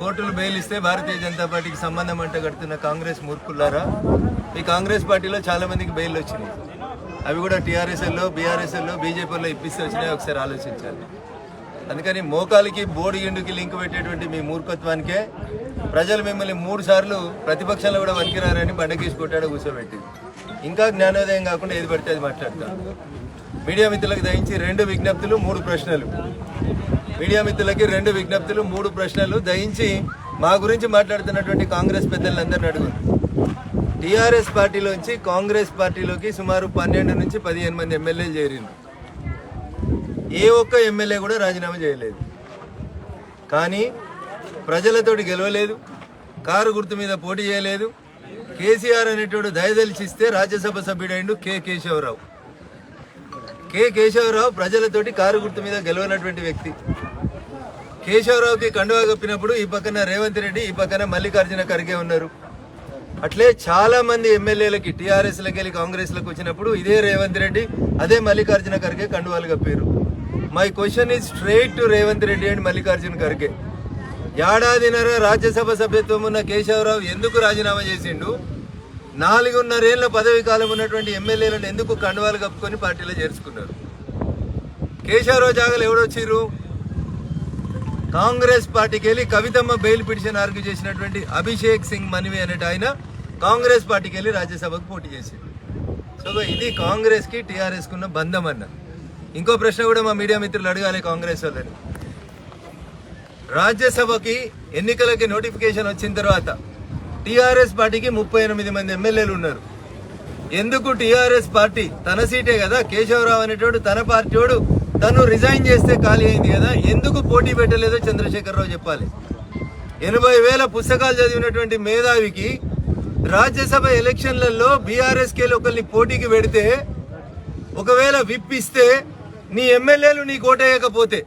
కోర్టులు బెయిల్ ఇస్తే భారతీయ జనతా పార్టీకి సంబంధం అంటే కడుతున్న కాంగ్రెస్ మూర్ఖులారా? ఈ కాంగ్రెస్ పార్టీలో చాలా మందికి బెయిల్ వచ్చినాయి. అవి కూడా టీఆర్ఎస్ఎల్లో బీఆర్ఎస్ఎల్లో బీజేపీలో ఇప్పిస్తే వచ్చినాయి ఒకసారి ఆలోచించాలి. అందుకని మోకాలికి బోడి ఎండుకి లింక్ పెట్టేటువంటి మీ మూర్ఖత్వానికే ప్రజలు మిమ్మల్ని మూడు సార్లు ప్రతిపక్షంలో కూడా వనికిరారని బండకేసి కొట్టాడు కూర్చోబెట్టింది. ఇంకా జ్ఞానోదయం కాకుండా ఏది పడితే అది మాట్లాడతాను మీడియా మిత్రులకు దయించి రెండు విజ్ఞప్తులు మూడు ప్రశ్నలు. మీడియా మిత్రులకి రెండు విజ్ఞప్తులు మూడు ప్రశ్నలు దయించి మా గురించి మాట్లాడుతున్నటువంటి కాంగ్రెస్ పెద్దలందరిని అడుగు టీఆర్ఎస్ పార్టీలోంచి కాంగ్రెస్ పార్టీలోకి సుమారు పన్నెండు నుంచి పదిహేను మంది ఎమ్మెల్యేలు చేరిండ్రు. ఏ ఒక్క ఎమ్మెల్యే కూడా రాజీనామా చేయలేదు. కానీ ప్రజలతోటి గెలవలేదు కారు గుర్తు మీద పోటీ చేయలేదు. కేసీఆర్ అనేటోడు దయదలిచిస్తే రాజ్యసభ సభ్యుడైండు కె కేశవరావు. కె కేశవరావు ప్రజలతోటి కారు గుర్తు మీద గెలవనటువంటి వ్యక్తి. కేశవరావుకి కండువా కప్పినప్పుడు ఈ పక్కన రేవంత్ రెడ్డి ఈ పక్కన మల్లికార్జున ఖర్గే ఉన్నారు. అట్లే చాలా మంది ఎమ్మెల్యేలకి టీఆర్ఎస్లకి వెళ్ళి కాంగ్రెస్లకు వచ్చినప్పుడు ఇదే రేవంత్ రెడ్డి అదే మల్లికార్జున ఖర్గే కండువాలు కప్పారు. My question is straight to Revanth Reddy and Mallikarjuna Kharge. ఏడాదిన్నర రాజ్యసభ సభ్యత్వం ఉన్న కేశవరావు ఎందుకు రాజీనామా చేసిండు? నాలుగున్నరేళ్ళ పదవి కాలం ఉన్నటువంటి ఎమ్మెల్యేలను ఎందుకు కండువాలు కప్పుకొని పార్టీలో చేర్చుకున్నారు? కేశవరావు జాగలు ఎవడొచ్చిర్రు? కాంగ్రెస్ పార్టీకి వెళ్ళి కవితమ్మ బెయిల్ పిటిషన్ ఆర్గ్యూ చేసినటువంటి అభిషేక్ సింగ్ మనవి అనేట ఆయన కాంగ్రెస్ పార్టీకి వెళ్ళి రాజ్యసభకు పోటీ చేసింది సో ఇది కాంగ్రెస్కి టీఆర్ఎస్కి ఉన్న బంధం అన్న. ఇంకో ప్రశ్న కూడా మా మీడియా మిత్రులు అడగాలి కాంగ్రెస్ వాళ్ళని. రాజ్యసభకి ఎన్నికలకి నోటిఫికేషన్ వచ్చిన తర్వాత టీఆర్ఎస్ పార్టీకి ముప్పై ఎనిమిది మంది ఎమ్మెల్యేలు ఉన్నారు. ఎందుకు టీఆర్ఎస్ పార్టీ తన సీటే కదా? కేశవరావు అనేటోడు తన పార్టీ తను రిజైన్ చేస్తే ఖాళీ అయింది కదా ఎందుకు పోటీ పెట్టలేదో చంద్రశేఖరరావు చెప్పాలి. ఎనభై వేల పుస్తకాలు చదివినటువంటి మేధావికి రాజ్యసభ ఎలక్షన్లలో బీఆర్ఎస్కేలు ఒకరిని పోటీకి పెడితే ఒకవేళ విప్ ఇస్తే నీ ఎమ్మెల్యేలు నీ కోటేయకపోతే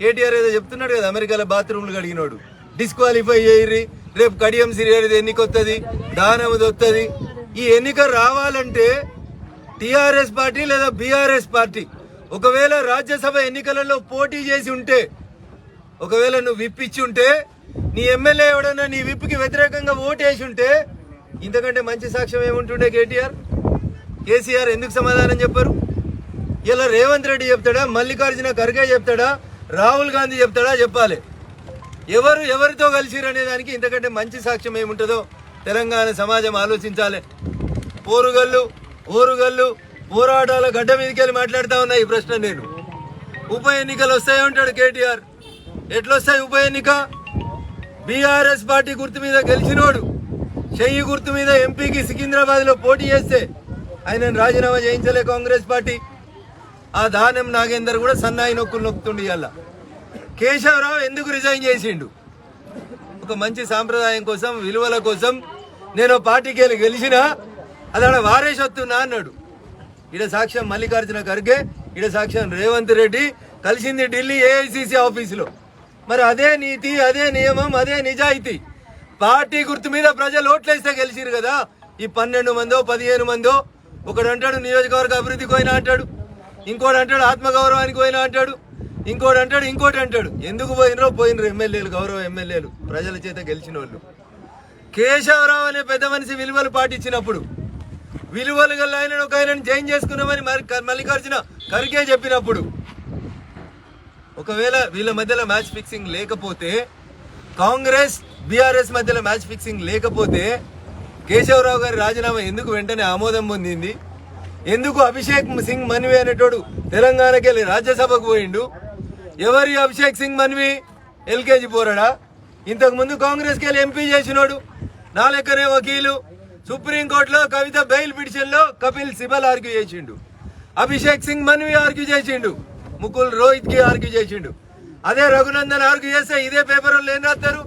కేటీఆర్ ఏదో చెప్తున్నాడు కదా అమెరికాలో బాత్రూమ్లు కడిగినోడు. డిస్క్వాలిఫై చేయరి రేపు కడియం సిరియది ఎన్నికొస్తుంది వస్తుంది వస్తుంది ఈ ఎన్నిక రావాలంటే టిఆర్ఎస్ పార్టీ లేదా బీఆర్ఎస్ పార్టీ? ఒకవేళ రాజ్యసభ ఎన్నికలలో పోటీ చేసి ఉంటే ఒకవేళ నువ్వు విప్ ఇచ్చి ఉంటే నీ ఎమ్మెల్యే ఎవడన్నా నీ విప్కి వ్యతిరేకంగా ఓటేసి ఉంటే ఇంతకంటే మంచి సాక్ష్యం ఏముంటుండే కేటీఆర్? కేసీఆర్ ఎందుకు సమాధానం చెప్పరు? ఇలా రేవంత్ రెడ్డి చెప్తాడా? మల్లికార్జున ఖర్గే చెప్తాడా? రాహుల్ గాంధీ చెప్తాడా? చెప్పాలి. ఎవరు ఎవరితో కలిసిరు అనే దానికి ఇంతకంటే మంచి సాక్ష్యం ఏముంటుందో తెలంగాణ సమాజం ఆలోచించాలి. పోరుగల్లు ఓరుగల్లు పోరాటాల గడ్డ మీదకి వెళ్ళి మాట్లాడుతా ఉన్నా ఈ ప్రశ్న నేను. ఉప ఎన్నికలు వస్తాయి అంటాడు కేటీఆర్. ఎట్లొస్తాయి ఉప ఎన్నిక? బీఆర్ఎస్ పార్టీ గుర్తు మీద గెలిచినోడు చెయ్యి గుర్తు మీద ఎంపీకి సికింద్రాబాద్లో పోటీ చేస్తే ఆయన రాజీనామా చేయించలే కాంగ్రెస్ పార్టీ. ఆ దానం నాగేందర్ కూడా సన్నాయి నొక్కులు నొక్కుతుండి అలా కేశవరావు ఎందుకు రిజైన్ చేసిండు? ఒక మంచి సాంప్రదాయం కోసం విలువల కోసం నేను పార్టీకి వెళ్ళి గెలిచినా అదన వారేసి వస్తున్నా అన్నాడు. ఇడ సాక్ష్యం మల్లికార్జున ఖర్గే ఈడ సాక్ష్యం రేవంత్ రెడ్డి కలిసింది ఢిల్లీ ఏఐసిసి ఆఫీసులో. మరి అదే నీతి అదే నియమం అదే నిజాయితీ. పార్టీ గుర్తు మీద ప్రజలు ఓట్లేస్తే గెలిచిరు కదా. ఈ పన్నెండు మందో పదిహేను మందో ఒకడు అంటాడు నియోజకవర్గ అభివృద్ధికి పోయినా అంటాడు. ఇంకోటి అంటాడు ఆత్మగౌరవానికి పోయినా అంటాడు. ఇంకోటి అంటాడు ఇంకోటి అంటాడు. ఎందుకు పోయినరో పోయినరు ఎమ్మెల్యేలు గౌరవ ఎమ్మెల్యేలు ప్రజల చేత గెలిచిన వాళ్ళు కేశవరావు అనే పెద్ద మనిషి విలువలు పాటించినప్పుడు విలువలు గల ఆయన ఒక ఆయనను జైన్ చేసుకున్నామని మరి మల్లికార్జున ఖర్గే చెప్పినప్పుడు. ఒకవేళ వీళ్ళ మధ్యలో మ్యాచ్ ఫిక్సింగ్ లేకపోతే కాంగ్రెస్ బీఆర్ఎస్ మధ్యలో మ్యాచ్ ఫిక్సింగ్ లేకపోతే కేశవరావు గారి రాజీనామా ఎందుకు వెంటనే ఆమోదం పొందింది? ఎందుకు అభిషేక్ సింగ్ మన్వి అనేటోడు తెలంగాణకి వెళ్ళి రాజ్యసభకు పోయిండు? ఎవరి అభిషేక్ సింగ్ మన్వి ఎల్కేజీ పోరాడా? ఇంతకుముందు కాంగ్రెస్కి వెళ్ళి ఎంపీ చేసినోడు నా లెక్కనే వకీలు సుప్రీంకోర్టులో కవిత బెయిల్ పిటిషన్లో కపిల్ సిబల్ ఆర్గ్యూ చేసిండు. అభిషేక్ సింగ్ మన్వి ఆర్గ్యూ చేసిండు. ముకుల్ రోహిత్కి ఆర్గ్యూ చేసిండు. అదే రఘునందన్ ఆర్గ్యూ చేస్తే ఇదే పేపర్ వాళ్ళు ఏం రాస్తారు?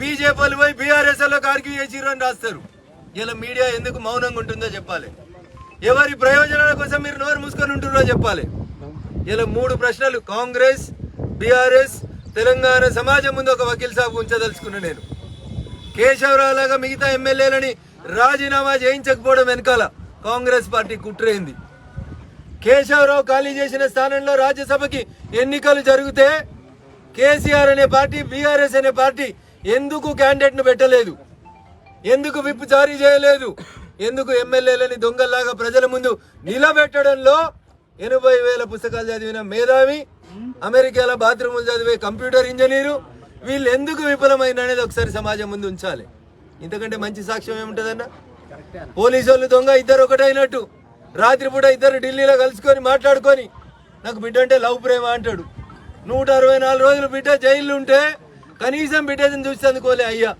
బీజేపీ వాళ్ళు పోయి బీఆర్ఎస్ వాళ్ళకి ఆర్గ్యూ చేసిర్రు అని రాస్తారు. ఇలా మీడియా ఎందుకు మౌనంగా ఉంటుందో చెప్పాలి. ఎవరి ప్రయోజనాల కోసం మీరు నోరు మూసుకొని ఉంటున్నారో చెప్పాలి. ఇలా మూడు ప్రశ్నలు కాంగ్రెస్ బీఆర్ఎస్ తెలంగాణ సమాజం ముందు ఒక వకీల్ సాబ్ ఉంచదలుచుకున్నా నేను. కేశవరావు లాగా మిగతా ఎమ్మెల్యేలని రాజీనామా చేయించకపోవడం వెనకాల కాంగ్రెస్ పార్టీ కుట్రైంది. కేశవరావు ఖాళీ చేసిన స్థానంలో రాజ్యసభకి ఎన్నికలు జరిగితే కేసీఆర్ అనే పార్టీ బీఆర్ఎస్ అనే పార్టీ ఎందుకు క్యాండిడేట్ను పెట్టలేదు? ఎందుకు విప్ జారీ చేయలేదు? ఎందుకు ఎమ్మెల్యేలని దొంగల్లాగా ప్రజల ముందు నిలబెట్టడంలో ఎనభై వేల పుస్తకాలు చదివిన మేధావి అమెరికాలో బాత్రూములు చదివే కంప్యూటర్ ఇంజనీరు వీళ్ళు ఎందుకు విఫలమైన అనేది ఒకసారి సమాజం ముందు ఉంచాలి. ఇంతకంటే మంచి సాక్ష్యం ఏముంటుందన్న? పోలీసు వాళ్ళు దొంగ ఇద్దరు ఒకటైనట్టు. రాత్రిపూట ఇద్దరు ఢిల్లీలో కలుసుకొని మాట్లాడుకొని నాకు బిడ్డ అంటే లవ్ ప్రేమ అంటాడు. నూట అరవై నాలుగు రోజులు బిడ్డ జైలు ఉంటే కనీసం బిడ్డని చూసి అందుకోలే అయ్యా.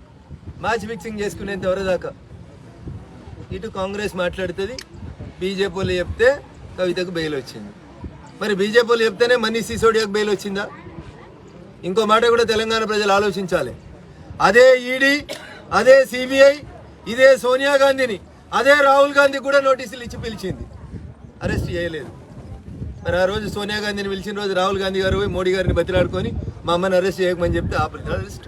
మ్యాచ్ ఫిక్సింగ్ చేసుకునేంత వరకు దాకా. ఇటు కాంగ్రెస్ మాట్లాడుతుంది బీజేపీ వాళ్ళు చెప్తే కవితకు బెయిల్ వచ్చింది. మరి బీజేపీ వాళ్ళు చెప్తేనే మనీష్ సిసోడియాకు బెయిల్ వచ్చిందా? ఇంకో మాట కూడా తెలంగాణ ప్రజలు ఆలోచించాలి. అదే ఈడీ అదే సిబిఐ ఇదే సోనియా గాంధీని అదే రాహుల్ గాంధీ కూడా నోటీసులు ఇచ్చి పిలిచింది. అరెస్ట్ చేయలేదు. మరి ఆ రోజు సోనియా గాంధీని పిలిచిన రోజు రాహుల్ గాంధీ గారు పోయి మోడీ గారిని బతిలాడుకొని మా అమ్మని అరెస్ట్ చేయకమని చెప్తే operation arrest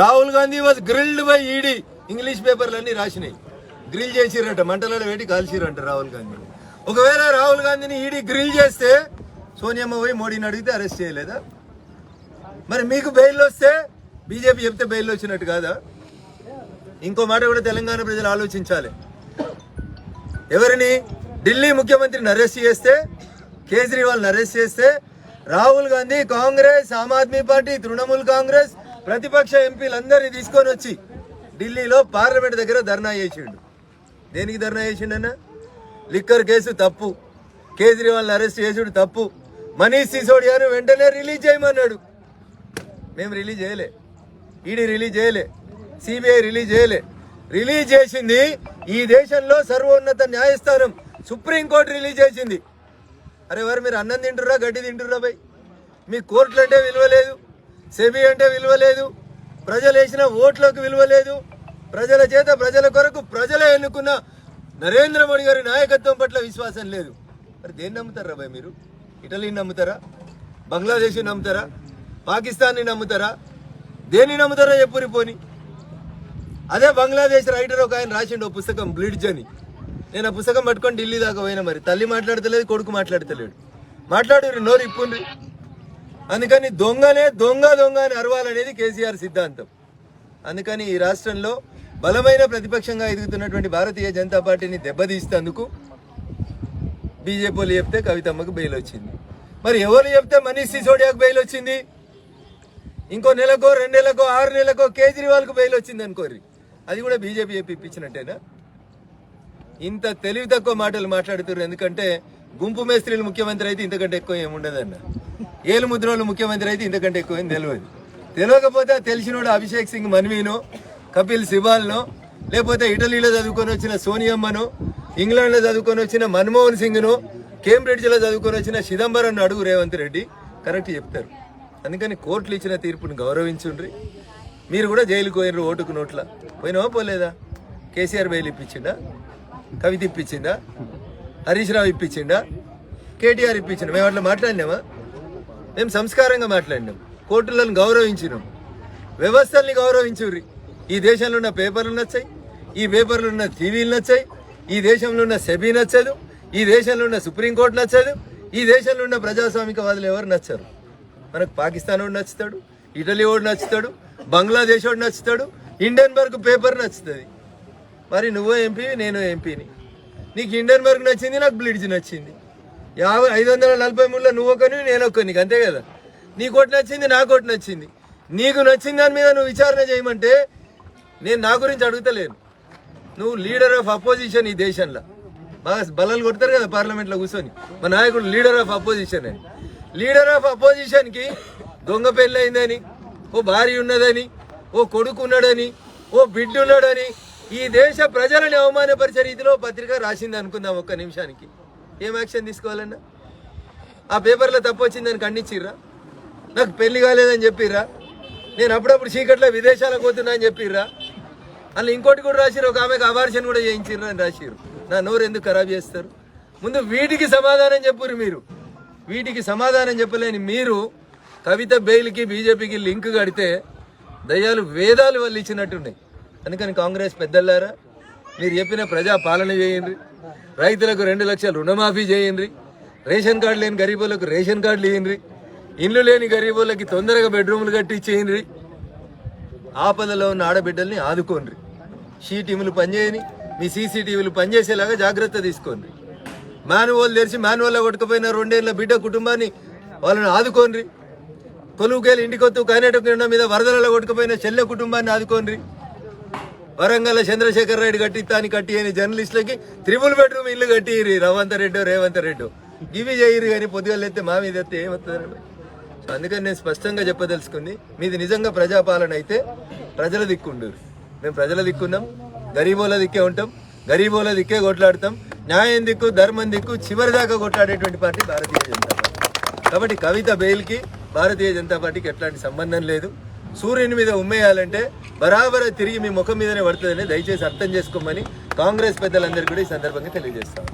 Rahul Gandhi was grilled by ED English పేపర్లన్నీ రాసినాయి. గ్రిల్ చేసిరంట మంటలలో పెట్టి కాల్చిరంట రాహుల్ గాంధీ ఒకవేళ రాహుల్ గాంధీని ఈడీ గ్రిల్ చేస్తే సోనియమ్మ పోయి మోడీని అడిగితే అరెస్ట్ చేయలేదా? మరి మీకు బెయిల్ వస్తే బీజేపీ చెప్తే బెయిల్ వచ్చినట్టు కాదా? ఇంకో మాట కూడా తెలంగాణ ప్రజలు ఆలోచించాలి. ఎవరిని ఢిల్లీ ముఖ్యమంత్రిని అరెస్ట్ చేస్తే కేజ్రీవాల్ని అరెస్ట్ చేస్తే రాహుల్ గాంధీ కాంగ్రెస్ ఆమ్ ఆద్మీ పార్టీ తృణమూల్ కాంగ్రెస్ ప్రతిపక్ష ఎంపీలందరినీ తీసుకొని వచ్చి ఢిల్లీలో పార్లమెంట్ దగ్గర ధర్నా చేసిండు. దేనికి ధర్నా చేసిండన్న? లిక్కర్ కేసు తప్పు. కేజ్రీవాల్ని అరెస్ట్ చేసుడు తప్పు. మనీష్ సిసోడియాను వెంటనే రిలీజ్ చేయమన్నాడు. మేము రిలీజ్ చేయలే. ఈడీ రిలీజ్ చేయలే. సిబిఐ రిలీజ్ చేయలే. రిలీజ్ చేసింది ఈ దేశంలో సర్వోన్నత న్యాయస్థానం సుప్రీంకోర్టు రిలీజ్ చేసింది. అరే వారు మీరు అన్నం తింటుర్రా గడ్డి తింటుర్రా భయ్ మీ కోర్టులు అంటే విలువలేదు సెబీ అంటే విలువ లేదు ప్రజలు వేసిన ఓట్లకు విలువ లేదు ప్రజల చేత ప్రజల కొరకు ప్రజలే ఎన్నుకున్న నరేంద్ర మోడీ గారి నాయకత్వం పట్ల విశ్వాసం లేదు. మరి దేన్ని నమ్ముతారా భయ్ మీరు? ఇటలీని నమ్ముతారా? బంగ్లాదేశ్ నమ్ముతారా? పాకిస్తాన్ని నమ్ముతారా? దేన్ని నమ్ముతారా చెప్పురి పోని. అదే బంగ్లాదేశ్ రైటర్ ఒక ఆయన రాసిండు పుస్తకం బ్లిడ్జ్ అని నేను ఆ పుస్తకం పట్టుకొని ఢిల్లీ దాకా పోయినా మరి. తల్లి మాట్లాడతలేదు కొడుకు మాట్లాడతలేడు. మాట్లాడు నోరు ఇప్పుండ్రి. అందుకని దొంగనే దొంగ దొంగ అని అరవాలనేది కేసీఆర్ సిద్ధాంతం. అందుకని ఈ రాష్ట్రంలో బలమైన ప్రతిపక్షంగా ఎదుగుతున్నటువంటి భారతీయ జనతా పార్టీని దెబ్బతీస్తేందుకు బీజేపీలు చెప్తే కవితమ్మకు బెయిల్ వచ్చింది మరి ఎవరు చెప్తే మనీష్ సిసోడియాకు బెయిల్ వచ్చింది ఇంకో నెలకో రెండు నెలకో ఆరు నెలకో కేజ్రీవాల్కు బెయిల్ వచ్చింది అనుకోరి అది కూడా బీజేపీ చెప్పి ఇప్పించినట్టేనా? ఇంత తెలివి తక్కువ మాటలు మాట్లాడుతున్నారు ఎందుకంటే గుంపు మేస్త్రీలు ముఖ్యమంత్రి అయితే ఇంతకంటే ఎక్కువ ఏముండదన్న ఏలు ముద్రోళ్ళు ముఖ్యమంత్రి అయితే ఇంతకంటే ఎక్కువ ఏం తెలియదు తెలియకపోతే తెలిసినోడు అభిషేక్ సింగ్ మన్వీను కపిల్ సిబాల్ను లేకపోతే ఇటలీలో చదువుకొని వచ్చిన సోనియమ్మను ఇంగ్లాండ్లో చదువుకొని వచ్చిన మన్మోహన్ సింగ్ను కేంబ్రిడ్జ్లో చదువుకొని వచ్చిన చిదంబరం అడుగు రేవంత్ రెడ్డి కరెక్ట్ చెప్తారు. అందుకని కోర్టులు ఇచ్చిన తీర్పును గౌరవించుండ్రి. మీరు కూడా జైలుకు పోయినరు ఓటుకు నోట్ల. పోయినావా పోలేదా? కేసీఆర్ బెయిల్ ఇప్పించిందా కవిత ఇప్పించిందా హరీష్ రావు ఇప్పించిందా కేటీఆర్ ఇప్పించిందా మేము అట్లా మాట్లాడినామా? మేము సంస్కారంగా మాట్లాడినాం. కోర్టులను గౌరవించినాం. వ్యవస్థల్ని గౌరవించుర్రి. ఈ దేశంలో ఉన్న పేపర్లు నచ్చాయి. ఈ పేపర్లు ఉన్న టీవీలు నచ్చాయి. ఈ దేశంలో ఉన్న సెబీ నచ్చదు. ఈ దేశంలో ఉన్న సుప్రీంకోర్టు నచ్చదు. ఈ దేశంలో ఉన్న ప్రజాస్వామికవాదులు ఎవరు నచ్చరు? మనకు పాకిస్తాన్ వాడు నచ్చుతాడు. ఇటలీ వాడు నచ్చుతాడు. బంగ్లాదేశ్ వాడు నచ్చుతాడు ఇండియన్బర్గ్ పేపర్ నచ్చుతుంది. మరి నువ్వు ఎంపీ నేను ఎంపీని. నీకు ఇండియన్బర్గ్ నచ్చింది నాకు బ్లిడ్జ్ నచ్చింది. యాభై ఐదు వందల నలభై మూడులో నువ్వు ఒకని నేను ఒకని నీకు అంతే కదా? నీ కోటి నచ్చింది నా కోటి నచ్చింది. నీకు నచ్చిన దాని మీద నువ్వు విచారణ చేయమంటే నేను నా గురించి అడుగుతలేను. నువ్వు లీడర్ ఆఫ్ అపోజిషన్ ఈ దేశంలో. బాగా బలాలు కొడతారు కదా పార్లమెంట్లో కూర్చొని. మా నాయకుడు లీడర్ ఆఫ్ అపోజిషన్ అని లీడర్ ఆఫ్ అపోజిషన్కి దొంగ పెళ్ళి అయిందని ఓ భార్య ఉన్నదని ఓ కొడుకు ఉన్నాడని ఓ బిడ్డ ఉన్నాడని ఈ దేశ ప్రజలని అవమానపరిచే రీతిలో పత్రిక రాసింది అనుకుందాం ఒక్క నిమిషానికి. ఏం యాక్షన్ తీసుకోవాలన్నా? ఆ పేపర్లో తప్పు వచ్చిందని ఖండించిర్రా? నాకు పెళ్ళి కాలేదని చెప్పిర్రా? నేను అప్పుడప్పుడు చీకట్లో విదేశాలకు పోతున్నా అని చెప్పిర్రా? అలా ఇంకోటి కూడా రాసిరు ఒక ఆమెకు అబార్షన్ కూడా చేయించిర్రు అని రాసిరు నా నోరు ఎందుకు ఖరాబ్ చేస్తారు? ముందు వీటికి సమాధానం చెప్పురు మీరు. వీటికి సమాధానం చెప్పలేని మీరు కవిత బెయిల్కి బీజేపీకి లింక్ కడితే దయ్యాలు వేదాలు వాళ్ళు ఇచ్చినట్టున్నాయి అందుకని కాంగ్రెస్ పెద్దల్లారా మీరు చెప్పిన ప్రజా పాలన చేయండి. రైతులకు రెండు లక్షలు రుణమాఫీ చేయండి. రేషన్ కార్డు లేని గరీబులకు రేషన్ కార్డులు ఇవ్వండి ఇండ్లు లేని గరీబులకి తొందరగా బెడ్రూమ్లు కట్టి ఆపదలో ఉన్న ఆడబిడ్డల్ని ఆదుకోండి. షీ టీములు పనిచేయని మీ సీసీటీవీలు పనిచేసేలాగా జాగ్రత్త తీసుకోండి. మాన్యువల్ తెరిచి మాన్యువల్లో కొట్టుకుపోయిన రెండేళ్ళ బిడ్డ కుటుంబాన్ని వాళ్ళని ఆదుకోండి. కొలువుకేలు ఇంటికొత్తు కైనటకుండ మీద వరదలలో కొట్టుకుపోయిన చెల్లె కుటుంబాన్ని ఆదుకోండి. వరంగల్ చంద్రశేఖర్ రెడ్డి కట్టిస్తాని కట్టి అని జర్నలిస్టులకి త్రిపుల్ బెడ్రూమ్ ఇల్లు కట్టిరి రవంత రెడ్డి రేవంత్ రెడ్డి. ఇవి చేయరు కానీ పొద్దుగా ఎత్తే మా మీద ఎత్తే ఏమవుతుంది అందుకని నేను స్పష్టంగా చెప్పదలుచుకుంది మీది నిజంగా ప్రజాపాలన అయితే ప్రజల దిక్కుండు మేము ప్రజల దిక్కున్నాం గరీబోల దిక్కే ఉంటాం గరీబోల దిక్కే కొట్లాడతాం న్యాయం దిక్కు ధర్మం దిక్కు చివరి దాకా కొట్లాడేటువంటి పార్టీ భారతీయ జనతా పార్టీ. కాబట్టి కవిత బెయిల్కి భారతీయ జనతా పార్టీకి ఎట్లాంటి సంబంధం లేదు. సూర్యుని మీద ఉమ్మేయాలంటే బరాబర తిరిగి మీ ముఖం మీదనే పడుతుందని దయచేసి అర్థం చేసుకోమని కాంగ్రెస్ పెద్దలందరికీ కూడా ఈ సందర్భంగా తెలియజేస్తాం